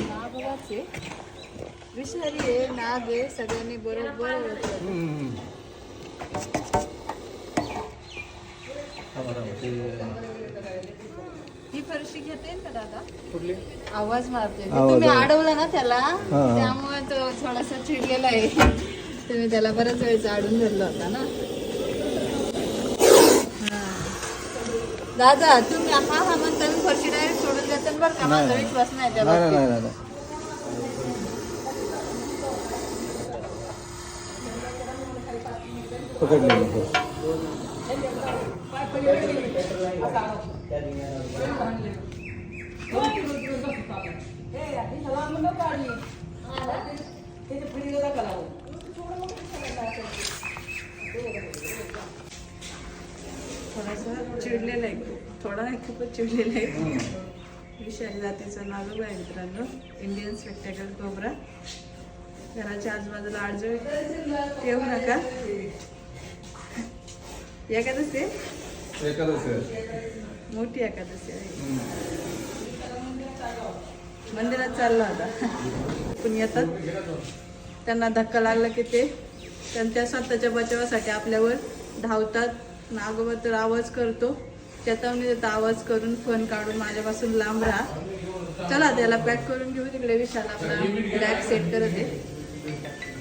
नाग. विषारी आहे नाग आहे सगळ्यांनी बरोबर. ही फरशी घेते का दादा कुठली आवाज मारते तुम्ही. अडवला ना त्याला. त्यामुळे तो थोडासा चिडलेला आहे तुम्ही त्याला बऱ्याच वेळ चाडून धरला होता ना दादा तुम्ही हा हा म्हणता मी फरशी डायरेक्ट सोडून देतात बरं का माझा नाही. विश्वास नाही त्या नाही नाही बाबतीत. नाही थोडासा चिडलेला आहे खूप. थोडा नाही खूपच चिडलेला आहे. विषारी जातीचं नागोबा आहे मित्रांनो. इंडियन स्पेक्टेकल कोबरा घराच्या आजूबाजूला आडजळ येऊ नका. एकादशी आहे? एकादश मोठी एकादशी आहे. मंदिरात चालला होता. पण येतात. त्यांना धक्का लागला की ते. त्यांच्या स्वतःच्या बचावासाठी आपल्यावर धावतात. नागोबा तर आवाज करतो. चेतावणी देतो आवाज करून फोन काढून माझ्यापासून लांब राहा. चला त्याला पॅक करून घेऊ. तिकडे विशाल आपला बॅग सेट करत आहे.